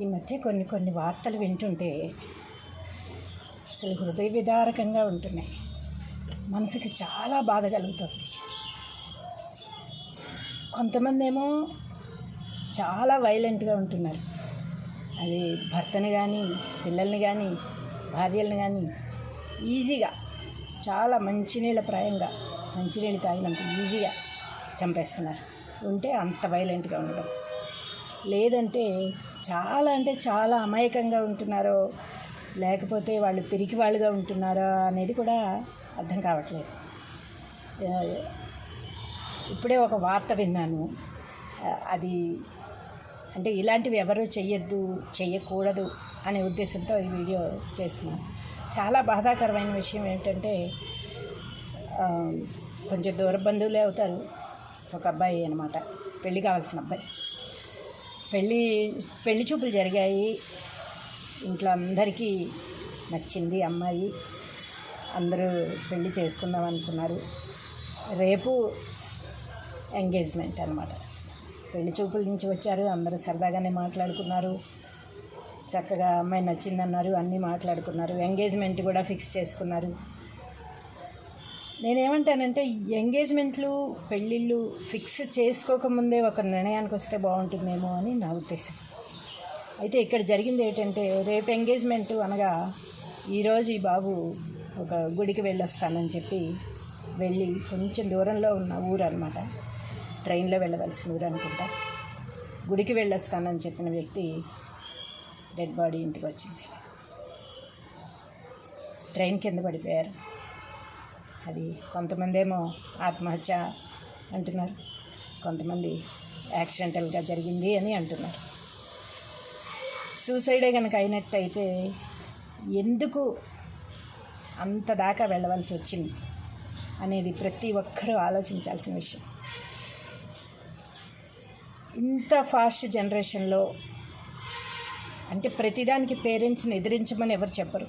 ఈ మధ్య కొన్ని కొన్ని వార్తలు వింటుంటే అసలు హృదయ విదారకంగా ఉంటున్నాయి. మనసుకి చాలా బాధ కలుగుతుంది. కొంతమంది ఏమో చాలా వైలెంట్గా ఉంటున్నారు. అది భర్తని కానీ పిల్లల్ని కానీ భార్యల్ని కానీ ఈజీగా చాలా మంచినీళ్ళ ప్రాయంగా మంచినీళ్ళు తాగినంత ఈజీగా చంపేస్తున్నారు. ఉంటే అంత వైలెంట్గా ఉండడం. లేదంటే చాలా అంటే చాలా అమాయకంగా ఉంటున్నారో లేకపోతే వాళ్ళు పిరికి వాళ్ళుగా ఉంటున్నారో అనేది కూడా అర్థం కావట్లేదు. ఇప్పుడే ఒక వార్త విన్నాను. అది అంటే ఇలాంటివి ఎవరు చేయొద్దు చేయకూడదు అనే ఉద్దేశంతో ఈ వీడియో చేస్తున్నాను చాలా బాధాకరమైన విషయం ఏంటంటే కొంచెం దూర బంధువులే అవుతారు. ఒక అబ్బాయి అనమాట పెళ్ళి కావాల్సిన అబ్బాయి. పెళ్ళి పెళ్ళి చూపులు జరిగాయి. ఇంట్లో అందరికీ నచ్చింది అమ్మాయి. అందరూ పెళ్ళి చేసుకుందాం అనుకున్నారు. రేపు ఎంగేజ్మెంట్ అనమాట పెళ్ళి చూపుల నుంచి వచ్చారు. అందరూ సరదాగానే మాట్లాడుకున్నారు. చక్కగా అమ్మాయి నచ్చిందన్నారు. అన్నీ మాట్లాడుకున్నారు. ఎంగేజ్మెంట్ కూడా ఫిక్స్ చేసుకున్నారు. నేనేమంటానంటే ఎంగేజ్మెంట్లు పెళ్ళిళ్ళు ఫిక్స్ చేసుకోకముందే ఒక నిర్ణయానికి వస్తే బాగుంటుందేమో అని నా ఉద్దేశం. అయితే ఇక్కడ జరిగింది ఏంటంటే రేపు ఎంగేజ్మెంట్ అనగా ఈరోజు ఈ బాబు ఒక గుడికి వెళ్ళొస్తానని చెప్పి వెళ్ళి కొంచెం దూరంలో ఉన్న ఊరు అనమాట ట్రైన్లో వెళ్ళవలసిన ఊరు అనుకుంటా. గుడికి వెళ్ళొస్తానని చెప్పిన వ్యక్తి డెడ్ బాడీ ఇంటికి వచ్చింది ట్రైన్ కింద పడిపోయారు. అది కొంతమంది ఏమో ఆత్మహత్య అంటున్నారు. కొంతమంది యాక్సిడెంటల్గా జరిగింది అని అంటున్నారు. సూసైడే కనుక అయినట్టయితే ఎందుకు అంత దాకా వెళ్ళవలసి వచ్చింది అనేది ప్రతి ఒక్కరూ ఆలోచించాల్సిన విషయం. ఇంత ఫాస్ట్ జనరేషన్లో అంటే ప్రతిదానికి పేరెంట్స్ని ఎదిరించమని ఎవరు చెప్పరు.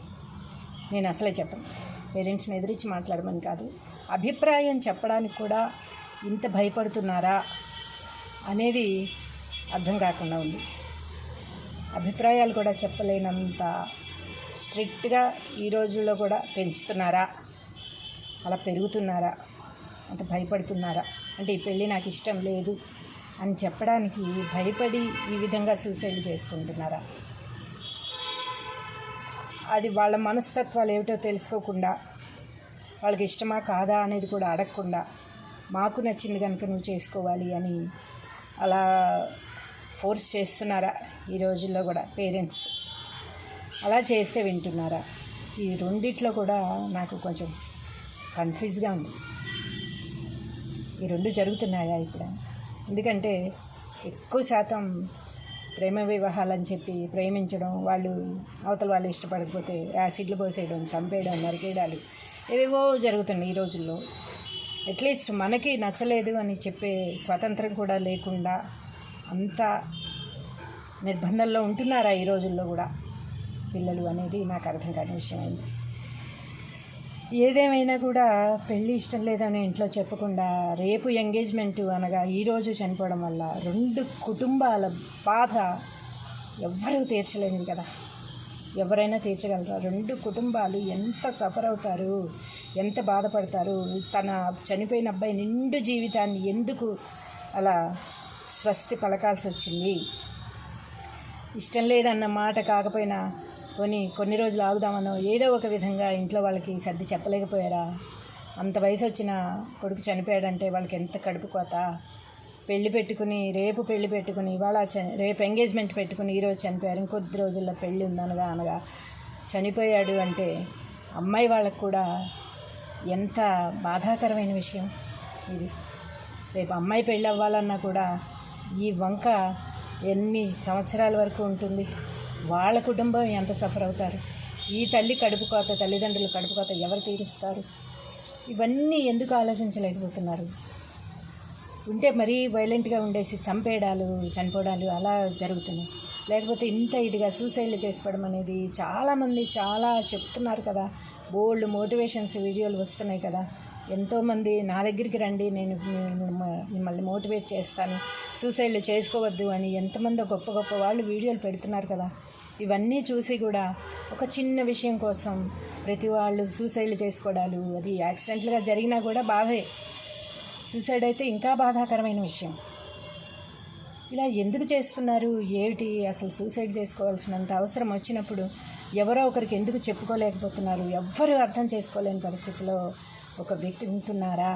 నేను అసలే చెప్పను. పేరెంట్స్ని ఎదిరించి మాట్లాడమని కాదు. అభిప్రాయం చెప్పడానికి కూడా ఇంత భయపడుతున్నారా అనేది అర్థం కాకుండా ఉంది. అభిప్రాయాలు కూడా చెప్పలేనంత స్ట్రిక్ట్గా ఈ రోజుల్లో కూడా పెంచుతున్నారా? అలా పెరుగుతున్నారా? అంత భయపడుతున్నారా? అంటే ఈ పెళ్ళి నాకు ఇష్టం లేదు అని చెప్పడానికి భయపడి ఈ విధంగా సూసైడ్ చేసుకుంటున్నారా? అది వాళ్ళ మనస్తత్వాలు ఏమిటో తెలుసుకోకుండా వాళ్ళకి ఇష్టమా కాదా అనేది కూడా అడగకుండా మాకు నచ్చింది కనుక నువ్వు చేసుకోవాలి అని అలా ఫోర్స్ చేస్తున్నారా ఈ రోజుల్లో కూడా పేరెంట్స్? అలా చేస్తే వింటున్నారా? ఈ రెండిట్లో కూడా నాకు కొంచెం కన్ఫ్యూజ్గా ఉంది. ఈ రెండు జరుగుతున్నాయా ఇప్పుడు ఎందుకంటే ఎక్కువ శాతం ప్రేమ వివాహాలు అని చెప్పి ప్రేమించడం వాళ్ళు అవతల వాళ్ళు ఇష్టపడకపోతే యాసిడ్లు పోసేయడం చంపేయడం నరికేయడాలు ఏవేవో జరుగుతున్నాయి ఈ రోజుల్లో. అట్లీస్ట్ మనకి నచ్చలేదు అని చెప్పే స్వాతంత్రం కూడా లేకుండా అంత నిర్బంధంలో ఉంటున్నారా ఈ రోజుల్లో కూడా పిల్లలు అనేది? నాకు అర్థం కాని విషయం అయింది. ఏదేమైనా కూడా పెళ్ళి ఇష్టం లేదని ఇంట్లో చెప్పకుండా రేపు ఎంగేజ్మెంట్ అనగా ఈరోజు చనిపోవడం వల్ల రెండు కుటుంబాల బాధ ఎవ్వరూ తీర్చలేదు కదా. ఎవరైనా తీర్చగలరా? రెండు కుటుంబాలు ఎంత సఫర్ అవుతారు? ఎంత బాధపడతారు? తన చనిపోయిన అబ్బాయి నిండు జీవితాన్ని ఎందుకు అలా స్వస్తి పలకాల్సి వచ్చింది ఇష్టం లేదన్న మాట కాకపోయినా పోనీ కొన్ని రోజులు ఆగుదామనో ఏదో ఒక విధంగా ఇంట్లో వాళ్ళకి సర్ది చెప్పలేకపోయారా? అంత వయసు వచ్చిన కొడుకు చనిపోయాడంటే వాళ్ళకి ఎంత కడుపు కోత? పెళ్ళి పెట్టుకుని రేపు పెళ్ళి పెట్టుకుని ఇవాళ చ రేపు ఎంగేజ్మెంట్ పెట్టుకుని ఈరోజు చనిపోయారు. ఇంకొద్ది రోజుల్లో పెళ్ళి ఉందనగా అనగా చనిపోయాడు అంటే అమ్మాయి వాళ్ళకు కూడా ఎంత బాధాకరమైన విషయం ఇది. రేపు అమ్మాయి పెళ్ళి అవ్వాలన్నా కూడా ఈ వంక ఎన్ని సంవత్సరాల వరకు ఉంటుంది? వాళ్ళ కుటుంబం ఎంత సఫర్ అవుతారు? ఈ తల్లి కడుపు కోత తల్లిదండ్రులు కడుపు కోత ఎవరు తీరుస్తారు? ఇవన్నీ ఎందుకు ఆలోచించలేకపోతున్నారు? ఉంటే మరీ వైలెంట్గా ఉండేసి చంపేయడాలు చనిపోవడాలు అలా జరుగుతున్నాయి. లేకపోతే ఇంత ఇదిగా సూసైడ్లు చేసుకోవడం అనేది చాలామంది చాలా చెప్తున్నారు కదా. బోల్డ్ మోటివేషన్స్ వీడియోలు వస్తున్నాయి కదా. ఎంతోమంది నా దగ్గరికి రండి నేను మిమ్మల్ని మోటివేట్ చేస్తాను. సూసైడ్లు చేసుకోవద్దు అని ఎంతమంది గొప్ప గొప్ప వాళ్ళు వీడియోలు పెడుతున్నారు కదా. ఇవన్నీ చూసి కూడా ఒక చిన్న విషయం కోసం ప్రతి వాళ్ళు సూసైడ్లు చేసుకోవడాలు అది యాక్సిడెంట్లుగా జరిగినా కూడా బాధే. సూసైడ్ అయితే ఇంకా బాధాకరమైన విషయం. ఇలా ఎందుకు చేస్తున్నారు? ఏమిటి అసలు సూసైడ్ చేసుకోవాల్సినంత అవసరం వచ్చినప్పుడు ఎవరో ఒకరికి ఎందుకు చెప్పుకోలేకపోతున్నారు? ఎవ్వరూ అర్థం చేసుకోలేని పరిస్థితిలో ఒక వ్యక్తి ఉంటున్నారా?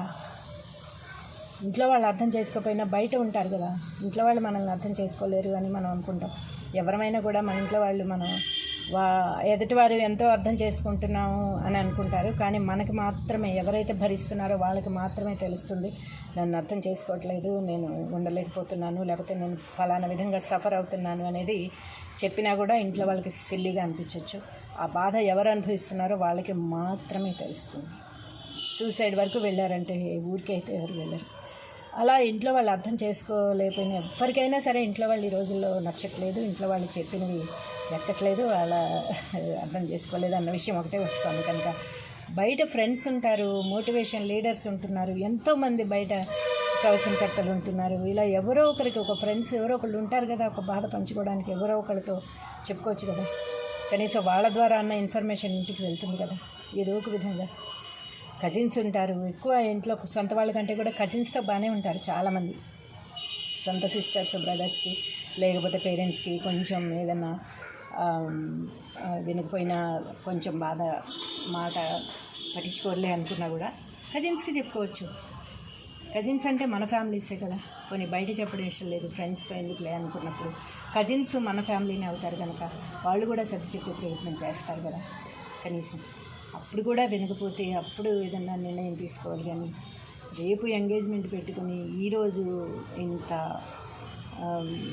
ఇంట్లో వాళ్ళు అర్థం చేసుకోకపోయినా బయట ఉంటారు కదా. ఇంట్లో వాళ్ళు మనల్ని అర్థం చేసుకోలేరు అని మనం అనుకుంటాం. ఎవరమైనా కూడా మన ఇంట్లో వాళ్ళు మనం వా ఎదుటివారు ఎంతో అర్థం చేసుకుంటున్నాము అని అనుకుంటారు. కానీ మనకి మాత్రమే ఎవరైతే భరిస్తున్నారో వాళ్ళకి మాత్రమే తెలుస్తుంది. నన్ను అర్థం చేసుకోవట్లేదు నేను ఉండలేకపోతున్నాను లేకపోతే నేను ఫలానా విధంగా సఫర్ అవుతున్నాను అనేది చెప్పినా కూడా ఇంట్లో వాళ్ళకి సిల్లీగా అనిపించవచ్చు ఆ బాధ ఎవరు అనుభవిస్తున్నారో వాళ్ళకి మాత్రమే తెలుస్తుంది. సూసైడ్ వరకు వెళ్ళారంటే ఊరికైతే ఎవరు వెళ్ళరు. అలా ఇంట్లో వాళ్ళు అర్థం చేసుకోలేకపోయినా ఎవరికైనా సరే ఇంట్లో వాళ్ళు ఈ రోజుల్లో నచ్చట్లేదు ఇంట్లో వాళ్ళు చెప్పినవి ఎక్కట్లేదు వాళ్ళ అర్థం చేసుకోలేదు అన్న విషయం ఒకటే వస్తుంది కనుక. బయట ఫ్రెండ్స్ ఉంటారు మోటివేషన్ లీడర్స్ ఉంటున్నారు ఎంతోమంది బయట ప్రవచనకర్తలు ఉంటున్నారు. ఇలా ఎవరో ఒకరికి ఒక ఫ్రెండ్స్ ఎవరో ఒకళ్ళు ఉంటారు కదా ఒక బాధ పంచుకోవడానికి ఎవరో ఒకరితో చెప్పుకోవచ్చు కదా. కనీసం వాళ్ళ ద్వారా అన్న ఇన్ఫర్మేషన్ ఇంటికి వెళ్తుంది కదా ఏదో ఒక విధంగా. కజిన్స్ ఉంటారు. ఎక్కువ ఇంట్లో సొంత వాళ్ళకంటే కూడా కజిన్స్తో బాగానే ఉంటారు చాలామంది. సొంత సిస్టర్స్ బ్రదర్స్కి లేకపోతే పేరెంట్స్కి కొంచెం ఏదైనా వినకపోయినా కొంచెం బాధ మాట పట్టించుకోలే అనుకున్నా కూడా కజిన్స్కి చెప్పుకోవచ్చు. కజిన్స్ అంటే మన ఫ్యామిలీసే కదా. కొన్ని బయట చెప్పడం ఇష్టం లేదు ఫ్రెండ్స్తో ఎందుకులే అనుకున్నప్పుడు. కజిన్స్ మన ఫ్యామిలీనే అవుతారు కనుక వాళ్ళు కూడా సర్ది చెప్పే ప్రయత్నం చేస్తారు కదా కనీసం. అప్పుడు కూడా వినకపోతే అప్పుడు ఏదన్నా నిర్ణయం తీసుకోవాలి కానీ రేపు ఎంగేజ్మెంట్ పెట్టుకుని ఈరోజు ఇంత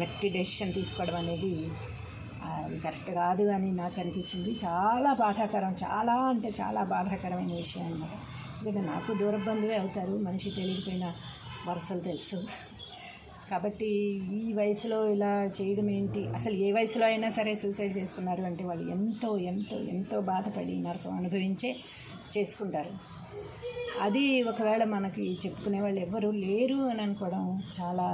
గట్టి డెసిషన్ తీసుకోవడం అనేది అది కరెక్ట్ కాదు అని నాకు అనిపించింది. చాలా బాధాకరం చాలా అంటే చాలా బాధాకరమైన విషయం అన్నమాట. ఎందుకంటే నాకు దూరబంధువే అవుతారు మనిషి తెలియకపోయినా వరుసలు తెలుసు. కాబట్టి ఈ వయసులో ఇలా చేయడం ఏంటి? అసలు ఏ వయసులో అయినా సరే సూసైడ్ చేసుకున్నారు అంటే వాళ్ళు ఎంతో ఎంతో ఎంతో బాధపడి నరకం అనుభవించే చేసుకుంటారు. అది ఒకవేళ మనకి చెప్పుకునే వాళ్ళు ఎవ్వరూ లేరు అని అనుకోవడం చాలా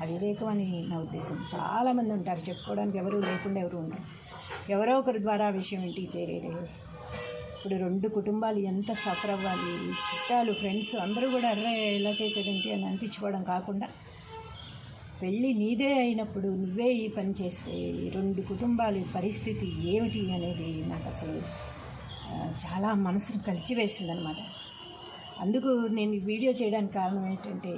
అవివేకం అని నా ఉద్దేశం. చాలామంది ఉంటారు చెప్పుకోవడానికి ఎవరు లేకుండా ఎవరు ఉండరు. ఎవరో ఒకరి ద్వారా ఆ విషయం ఇంటికి చేరేది? ఇప్పుడు రెండు కుటుంబాలు ఎంత సఫర్ అవ్వాలి? చుట్టాలు ఫ్రెండ్స్ అందరూ కూడా అర్రే చేసేది చేసేదేంటి అని అనిపించుకోవడం కాకుండా పెళ్ళి నీదే అయినప్పుడు నువ్వే ఈ పని చేస్తే ఈ రెండు కుటుంబాల పరిస్థితి ఏమిటి అనేది నాకు అసలు చాలా మనసును కలిచివేసిందనమాట అందుకు నేను ఈ వీడియో చేయడానికి కారణం ఏంటంటే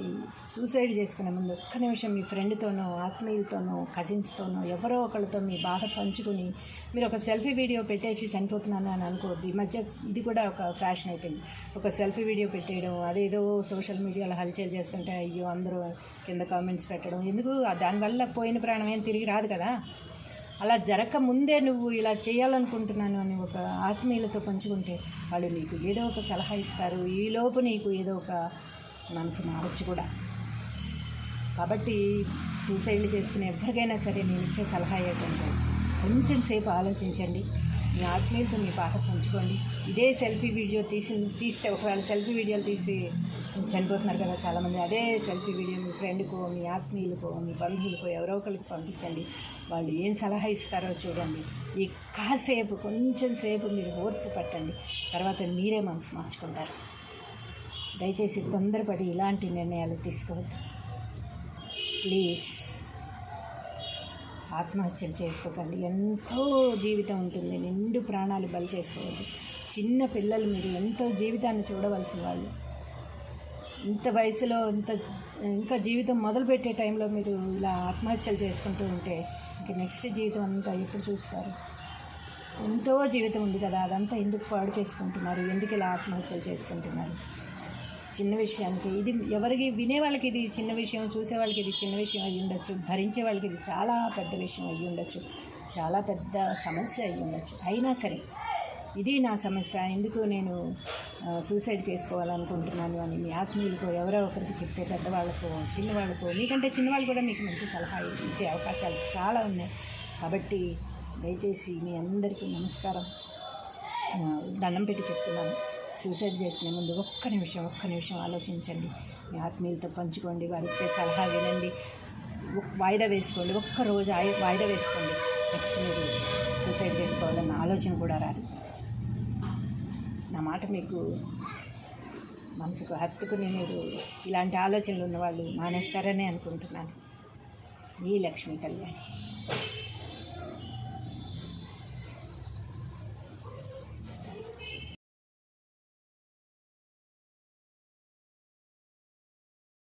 సూసైడ్ చేసుకునే ముందు ఒక్క నిమిషం మీ ఫ్రెండ్తోనో ఆత్మీయులతోనో కజిన్స్తోనో ఎవరో ఒకరితో మీ బాధ పంచుకుని మీరు ఒక సెల్ఫీ వీడియో పెట్టేసి చనిపోతున్నాను అని అనుకోవద్దు. ఈ మధ్య ఇది కూడా ఒక ఫ్యాషన్ అయిపోయింది. ఒక సెల్ఫీ వీడియో పెట్టేయడం అదేదో సోషల్ మీడియాలో హల్చల్ చేస్తుంటే అయ్యో అందరూ కింద కామెంట్స్ పెట్టడం ఎందుకు? దానివల్ల పోయిన ప్రాణం ఏం తిరిగి రాదు కదా. అలా జరగక ముందే నువ్వు ఇలా చేయాలనుకుంటున్నాను అని ఒక ఆత్మీయులతో పంచుకుంటే వాళ్ళు నీకు ఏదో ఒక సలహా ఇస్తారు. ఈలోపు నీకు ఏదో ఒక మనసు మారచ్చు కూడా. కాబట్టి సూసైడ్లు చేసుకునే ఎవరికైనా సరే నేను ఇచ్చే సలహా ఏంటంటే కొంచెం సేపు ఆలోచించండి. మీ ఆత్మీయులతో మీ పాట పంచుకోండి. ఇదే సెల్ఫీ వీడియో తీసి తీస్తే ఒకవేళ సెల్ఫీ వీడియోలు తీసి చనిపోతున్నారు కదా చాలామంది అదే సెల్ఫీ వీడియో మీ ఫ్రెండ్కో మీ ఆత్మీయులకో మీ బంధువులకో ఎవరో ఒకరికి పంపించండి. వాళ్ళు ఏం సలహా ఇస్తారో చూడండి. ఈ కాసేపు కొంచెం సేపు మీరు ఓర్పు పట్టండి. తర్వాత మీరే మనసు మార్చుకుంటారు. దయచేసి తొందరపడి ఇలాంటి నిర్ణయాలు తీసుకోవద్దు. ప్లీజ్. ఆత్మహత్యలు చేసుకోకండి. ఎంతో జీవితం ఉంటుంది. నిండు ప్రాణాలు బలి చేసుకోవద్దు. చిన్న పిల్లలు మీరు ఎంతో జీవితాన్ని చూడవలసిన వాళ్ళు. ఇంత వయసులో ఇంత ఇంకా జీవితం మొదలుపెట్టే టైంలో మీరు ఇలా ఆత్మహత్యలు చేసుకుంటూ ఉంటే ఇంక నెక్స్ట్ జీవితం అంతా ఎప్పుడు చూస్తారు? ఎంతో జీవితం ఉంది కదా. అదంతా ఎందుకు పాడు చేసుకుంటున్నారు? ఎందుకు ఇలా ఆత్మహత్యలు చేసుకుంటున్నారు? చిన్న విషయానికి ఇది ఎవరికి వినే వాళ్ళకి ఇది చిన్న విషయం చూసే వాళ్ళకి ఇది చిన్న విషయం అయ్యి ఉండొచ్చు భరించే వాళ్ళకి ఇది చాలా పెద్ద విషయం అయ్యి ఉండొచ్చు చాలా పెద్ద సమస్య అయ్యి ఉండొచ్చు. అయినా సరే ఇది నా సమస్య ఎందుకు నేను సూసైడ్ చేసుకోవాలనుకుంటున్నాను అని మీ ఆత్మీయులకో ఎవరో ఒకరికి చెప్తే పెద్దవాళ్ళకో చిన్నవాళ్ళకో మీకంటే చిన్నవాళ్ళు కూడా మీకు మంచి సలహా ఇచ్చే అవకాశాలు చాలా ఉన్నాయి. కాబట్టి దయచేసి మీ అందరికీ నమస్కారం. దండం పెట్టి చెప్తున్నాను. సూసైడ్ చేసుకునే ముందు ఒక్క నిమిషం ఒక్క నిమిషం ఆలోచించండి. మీ ఆత్మీయులతో పంచుకోండి వారు ఇచ్చే సలహా వినండి. వాయిదా వేసుకోండి ఒక్క రోజు వాయిదా వేసుకోండి. నెక్స్ట్ మీరు సూసైడ్ చేసుకోవాలన్న ఆలోచన కూడా రాదు. నా మాట మీకు మనసుకు హత్తుకుని మీరు ఇలాంటి ఆలోచనలు ఉన్నవాళ్ళు మానేస్తారని అనుకుంటున్నాను. ఈ లక్ష్మీ కళ్యాణి.